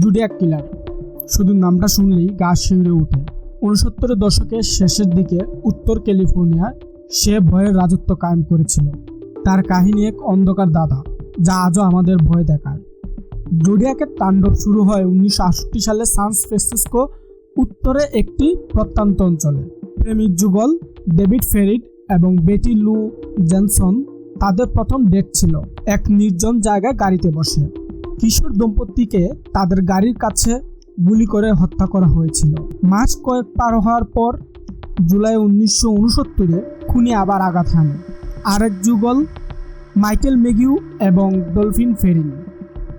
জুডিয়াক কিলার শুধু নামটা শুনলেই গা শিউরে ওঠে। উনসত্তরের দশকের শেষের দিকে উত্তর ক্যালিফোর্নিয়ায় সে ভয়ের রাজত্ব কায়েম করেছিল। তার কাহিনী এক অন্ধকার দাদা, যা আজও আমাদের ভয় দেখায়। জুডিয়াকের তাণ্ডব শুরু হয় উনিশশো আটষট্টি সালে সান ফ্রান্সিসকো উত্তরে একটি প্রত্যন্ত অঞ্চলে। প্রেমিক যুগল ডেভিড ফেরিড এবং বেটি লু জেনসন তাদের প্রথম ডেট ছিল। এক নির্জন জায়গায় গাড়িতে বসে। কিশোর দম্পতিকে তাদের গাড়ির কাছে গুলি করে হত্যা করা হয়েছিল। মাস কয়েক পার হওয়ার পর জুলাই উনিশশো উনসত্তরে খুনি আবার আঘাত হানে। আরেক যুগল মাইকেল মেগিউ এবং ডলফিন ফেরিন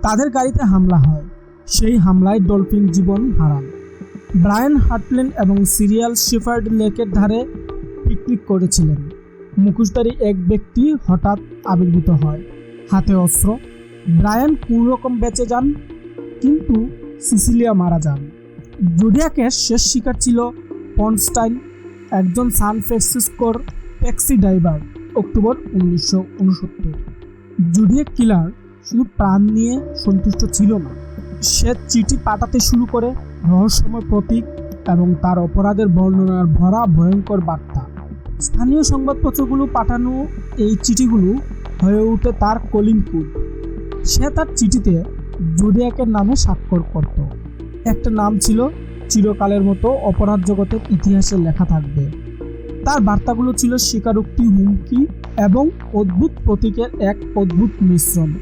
তাদের গাড়িতে হামলা হয়। সেই হামলায় ডলফিন জীবন হারান। ব্রায়ান হার্টলেন এবং সিরিয়াল শেফার্ড লেকের ধারে পিকনিক করেছিলেন। মুখোশধারী এক ব্যক্তি হঠাৎ আবির্ভূত হয়। হাতে অস্ত্র ব্রায়ান কোনোরকম বেঁচে যান, কিন্তু সিসিলিয়া মারা যান। জুডিয়াকের শেষ শিকার ছিল পনস্টাইন একজন সান ফ্রান্সিসকোর ট্যাক্সি ড্রাইভার, অক্টোবর উনিশশো উনসত্তর। জুডিয়াক কিলার শুধু প্রাণ নিয়ে সন্তুষ্ট ছিল না, সে চিঠি পাঠাতে শুরু করে রহস্যময় প্রতীক এবং তার অপরাধের বর্ণনার ভরা ভয়ঙ্কর বার্তা। স্থানীয় সংবাদপত্রগুলো পাঠানো এই চিঠিগুলো হয়ে ওঠে তার কলিং কোড সে তার চিঠিতে জুডিয়াকের নামে স্বাক্ষর করত। একটা নাম ছিল, চিরকালের মতো অপরাধ জগতের ইতিহাসে লেখা থাকবে। তার বার্তাগুলো ছিল স্বীকারোক্তি, হুমকি এবং অদ্ভুত প্রতীকের এক অদ্ভুত মিশ্রণ।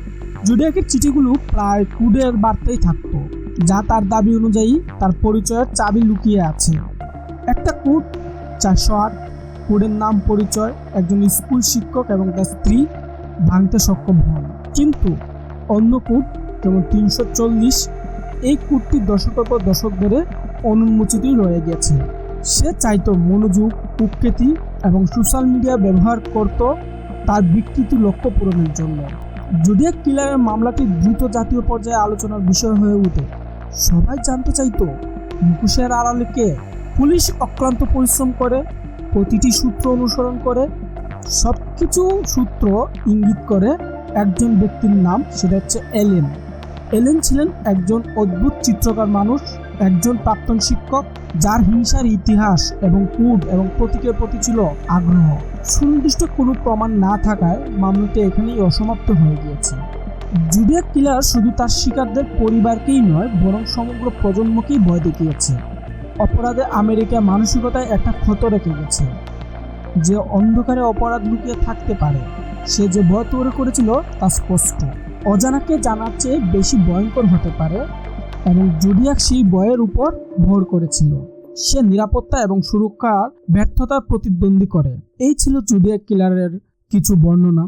জুডিয়াকের চিঠিগুলো প্রায় কুডের বার্তাই থাকতো, যা তার দাবি অনুযায়ী তার পরিচয়ের চাবি লুকিয়ে আছে। একটা কোড চারশো আট, কুডের নাম পরিচয়, একজন স্কুল শিক্ষক এবং তার স্ত্রী ভাঙতে সক্ষম হন। কিন্তু অন্য কোড যেমন তিনশো চল্লিশ, এই কোডটি দশকের পর দশক ধরে অনুন্মোচিতই রয়ে গেছে। সে চাইতো মনোযোগ কুখ্যাতি এবং সোশ্যাল মিডিয়া ব্যবহার করত তার বিকৃতি লক্ষ্য পূরণের জন্য। জুডিয়াক কিলারের মামলাটি দ্রুত জাতীয় পর্যায়ে আলোচনার বিষয় হয়ে ওঠে, সবাই জানতে চাইতো মুখোশের আড়ালে কে পুলিশ অক্লান্ত পরিশ্রম করে, প্রতিটি সূত্র অনুসরণ করে সব কিছু সূত্র ইঙ্গিত করে একজন ব্যক্তির নাম, সেটা হচ্ছে এলেন। এলেন ছিলেন একজন অদ্ভুত চিত্রকার মানুষ, একজন প্রাক্তন শিক্ষক, যার হিংসার ইতিহাস এবং কুড এবং প্রতীকের প্রতি ছিল আগ্রহ। সুনির্দিষ্ট কোনো প্রমাণ না থাকায় মামলাটি এখানেই অসমাপ্ত হয়ে গিয়েছে। জুডিয়াক কিলার শুধু তার শিকারদের পরিবারকেই নয়, বরং সমগ্র প্রজন্মকেই ভয় দেখিয়েছে। অপরাধে আমেরিকা মানসিকতায় একটা ক্ষত রেখে গেছে, যে অন্ধকারে অপরাধ লুকিয়ে থাকতে পারে। সে যে ভয় তৈরি করেছিল, তা স্পষ্ট। অজানাকে জানার চেয়ে বেশি ভয়ঙ্কর হতে পারে এবং জুডিয়াক সেই বয়ের উপর ভর করেছিল। সে নিরাপত্তা এবং সুরক্ষার ব্যর্থতার প্রতিদ্বন্দ্বী করে। এই ছিল জুডিয়াক কিলারের কিছু বর্ণনা।